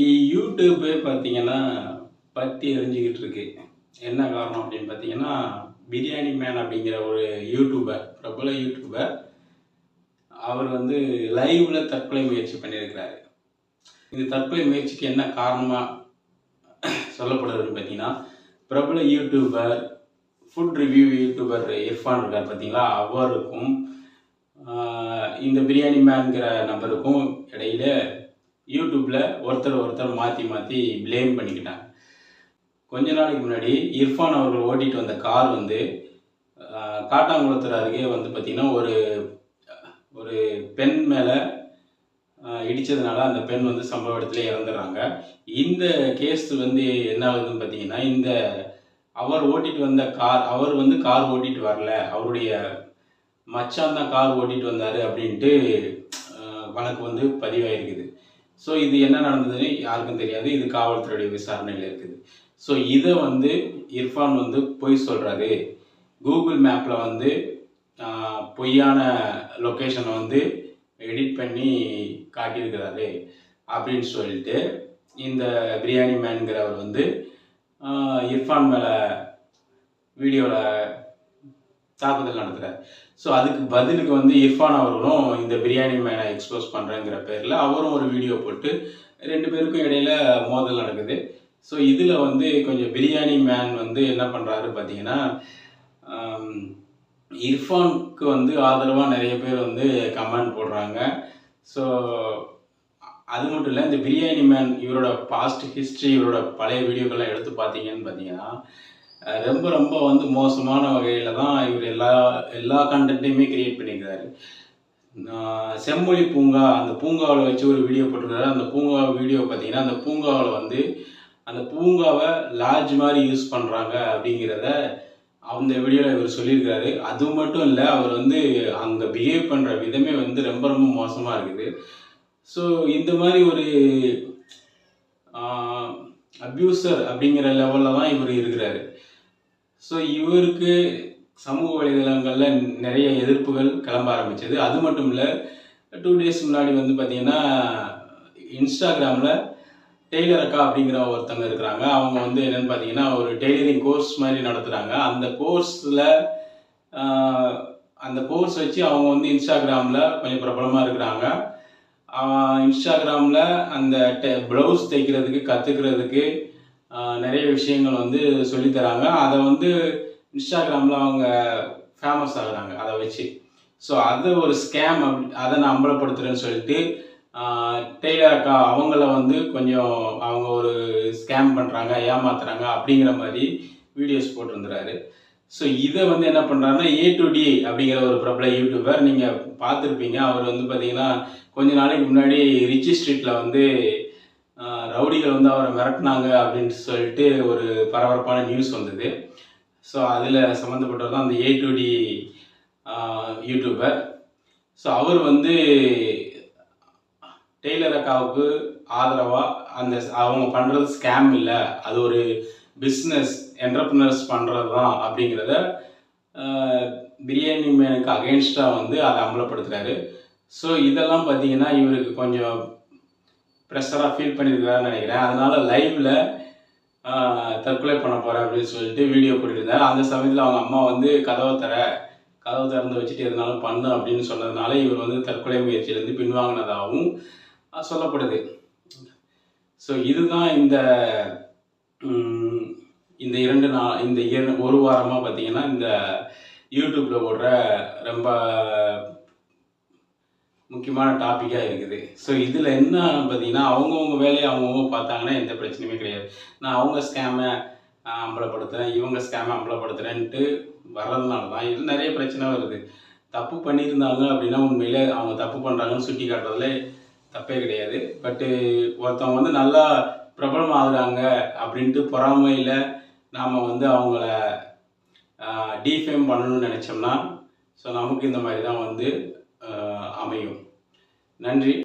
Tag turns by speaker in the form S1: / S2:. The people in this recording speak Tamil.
S1: இன்னைக்கு யூடியூப்பே பார்த்தீங்கன்னா பற்றி எரிஞ்சிக்கிட்டு இருக்கு என்ன காரணம் அப்படின்னு பார்த்தீங்கன்னா பிரியாணி மேன் அப்படிங்கிற ஒரு யூடியூபர் பிரபல யூடியூபர் அவர் வந்து லைவில் தற்கொலை முயற்சி பண்ணியிருக்கிறாரு. இந்த தற்கொலை முயற்சிக்கு என்ன காரணமாக சொல்லப்படுதுன்னு பார்த்தீங்கன்னா பிரபல YouTuber food review YouTuber Irfan இருக்கார் பார்த்தீங்களா அவருக்கும் இந்த பிரியாணி மேன்கிற நபருக்கும் இடையில யூடியூப்பில் ஒருத்தர் ஒருத்தர் மாற்றி மாற்றி ப்ளேம் பண்ணிக்கிட்டாங்க. கொஞ்ச நாளைக்கு முன்னாடி இர்ஃபான் அவர்கள் ஓட்டிகிட்டு வந்த கார் வந்து காட்டாங்குளத்தில் அருகே வந்து பார்த்திங்கன்னா ஒரு ஒரு பெண் மேலே இடித்ததுனால அந்த பெண் வந்து சம்பவ இடத்துல இறந்துடுறாங்க இந்த கேஸ் வந்து என்ன ஆகுதுன்னு பார்த்தீங்கன்னா இந்த அவர் ஓட்டிட்டு வந்த கார் அவர் வந்து கார் ஓட்டிட்டு வரல அவருடைய மச்சான் தான் கார் ஓட்டிட்டு வந்தார் அப்படின்ட்டு வழக்கு வந்து பதிவாயிருக்குது. ஸோ இது என்ன நடந்ததுன்னு யாருக்கும் தெரியாது. இது காவல்துறையுடைய விசாரணையில் இருக்குது. ஸோ இதை வந்து இர்ஃபான் வந்து பொய் சொல்கிறாரு கூகுள் மேப்பில் வந்து பொய்யான லொக்கேஷனை வந்து எடிட் பண்ணி காட்டியிருக்கிறாரு அப்படின்னு சொல்லிட்டு இந்த பிரியாணி மேன்கிறவர் வந்து இர்ஃபான் மேலே வீடியோவில் தாக்குதல் நடத்துகிறார் ஸோ அதுக்கு பதிலுக்கு வந்து இர்ஃபான் அவர்களும் இந்த பிரியாணி மேனை எக்ஸ்போஸ் பண்ணுறேங்கிற பேரில் அவரும் ஒரு வீடியோ போட்டு ரெண்டு பேருக்கும் இடையில மோதல் நடக்குது. ஸோ இதில் வந்து கொஞ்சம் பிரியாணி மேன் வந்து என்ன பண்ணுறாரு பார்த்தீங்கன்னா இர்ஃபானுக்கு வந்து ஆதரவாக நிறைய பேர் வந்து கமெண்ட் போடுறாங்க. ஸோ அது மட்டும் இல்லை இந்த பிரியாணி மேன் இவரோட பாஸ்ட் ஹிஸ்ட்ரி இவரோட பழைய வீடியோக்கெல்லாம் எடுத்து பார்த்தீங்கன்னு பார்த்தீங்கன்னா ரொம்ப ரொம்ப வந்து மோசமான வகையில் தான் இவர் எல்லா எல்லா கண்டென்ட்டையுமே கிரியேட் பண்ணியிருக்காரு செம்மொழி பூங்கா அந்த பூங்காவில் வச்சு ஒரு வீடியோ போட்டிருக்காரு. அந்த பூங்கா வீடியோ பார்த்தீங்கன்னா அந்த பூங்காவில் வந்து அந்த பூங்காவை லாட்ஜ் மாதிரி யூஸ் பண்ணுறாங்க அப்படிங்கிறத அந்த வீடியோவில் இவர் சொல்லியிருக்காரு. அது மட்டும் இல்லை அவர் வந்து அங்கே பிஹேவ் பண்ணுற விதமே வந்து ரொம்ப ரொம்ப மோசமாக இருக்குது. ஸோ இந்த மாதிரி ஒரு அப்யூசர் அப்படிங்கிற லெவலில் தான் இவர் இருக்கிறாரு. ஸோ இவருக்கு சமூக வலைதளங்களில் நிறைய எதிர்ப்புகள் கிளம்ப ஆரம்பிச்சது. அது மட்டும் இல்லை டூ டேஸ் முன்னாடி வந்து பார்த்திங்கன்னா இன்ஸ்டாகிராமில் டெய்லர் அக்கா அப்படிங்கிற ஒருத்தங்க இருக்கிறாங்க. அவங்க வந்து என்னென்னு பார்த்தீங்கன்னா ஒரு டெய்லரிங் கோர்ஸ் மாதிரி நடத்துகிறாங்க அந்த கோர்ஸில் அந்த கோர்ஸ் வச்சு அவங்க வந்து இன்ஸ்டாகிராமில் கொஞ்சம் பிரபலமாக இருக்கிறாங்க. இன்ஸ்டாகிராமில் அந்த டெ ப்ளவுஸ் தைக்கிறதுக்கு கற்றுக்கிறதுக்கு நிறைய விஷயங்கள் வந்து சொல்லித் தராங்க அதை வந்து இன்ஸ்டாகிராமில் அவங்க ஃபேமஸ் ஆகுறாங்க அதை வச்சு. ஸோ அது ஒரு ஸ்கேம் அப்படி அதை நான் அம்பலப்படுத்துகிறேன்னு சொல்லிட்டு டெய்லர் அக்கா அவங்கள வந்து கொஞ்சம் அவங்க ஒரு ஸ்கேம் பண்ணுறாங்க ஏமாத்துறாங்க அப்படிங்கிற மாதிரி வீடியோஸ் போட்டிருந்துறாரு. ஸோ இதை வந்து என்ன பண்ணுறாருன்னா ஏ டு டி அப்படிங்கிற ஒரு பிரபல யூடியூபர் நீங்கள் பார்த்துருப்பீங்க. அவர் வந்து பார்த்தீங்கன்னா கொஞ்ச நாளைக்கு முன்னாடி ரிச்சி ஸ்ட்ரீட்டில் வந்து ரவுடிகள் வந்து அவரை மிரட்டினாங்க அப்படின்னு சொல்லிட்டு ஒரு பரபரப்பான நியூஸ் வந்தது. ஸோ அதில் சம்மந்தப்பட்டவர் தான் அந்த A to D YouTuber so அவர் வந்து டெய்லர் அக்காவுக்கு ஆதரவாக அந்த அவங்க பண்ணுறது ஸ்கேம் இல்லை. அது ஒரு பிஸ்னஸ் என்டர்பிரினர்ஸ் பண்ணுறது தான் அப்படிங்கிறத பிரியாணி மேனுக்கு அகேன்ஸ்டாக வந்து அதை அமலப்படுத்துகிறாரு ஸோ இதெல்லாம் பார்த்தீங்கன்னா இவருக்கு கொஞ்சம் ப்ரெஷராக ஃபீல் பண்ணியிருக்கிறாருன்னு நினைக்கிறேன். அதனால் லைவில் தற்கொலை பண்ண போகிறேன் அப்படின்னு சொல்லிட்டு வீடியோ போட்டுருந்தார் அந்த சமயத்தில் அவங்க அம்மா வந்து கதவை தர கதவை திறந்து வச்சுட்டு இருந்தாலும் பண்ணு அப்படின்னு சொன்னதுனால இவர் வந்து தற்கொலை முயற்சியிலேருந்து பின்வாங்கினதாகவும் சொல்லப்படுது. ஸோ இதுதான் இந்த இந்த இரண்டு நாள் இந்த இர ஒரு வாரமாக பார்த்தீங்கன்னா இந்த யூடியூப்பில் போடுற ரொம்ப முக்கியமான டாப்பிக்காக இருக்குது. ஸோ இதில் என்ன பார்த்தீங்கன்னா அவங்கவுங்க வேலையை அவங்கவுங்க பார்த்தாங்கன்னா எந்த பிரச்சனையுமே கிடையாது. நான் அவங்க ஸ்கேமை அம்பலப்படுத்துகிறேன் இவங்க ஸ்கேமை அம்பலப்படுத்துகிறேன்ட்டு வர்றதுனால தான் இது நிறைய பிரச்சனை வருது. தப்பு பண்ணியிருந்தாங்க அப்படின்னா உண்மையிலே அவங்க தப்பு பண்ணுறாங்கன்னு சுட்டி காட்டுறதுல தப்பே கிடையாது. பட்டு ஒருத்தவங்க வந்து நல்லா பிரபலம் ஆகுறாங்க அப்படின்ட்டு பொறாமையில் நாம் வந்து அவங்கள டீஃபேம் பண்ணணும்னு நினச்சோம்னா ஸோ நமக்கு இந்த மாதிரி தான் வந்து அமையும். நன்றி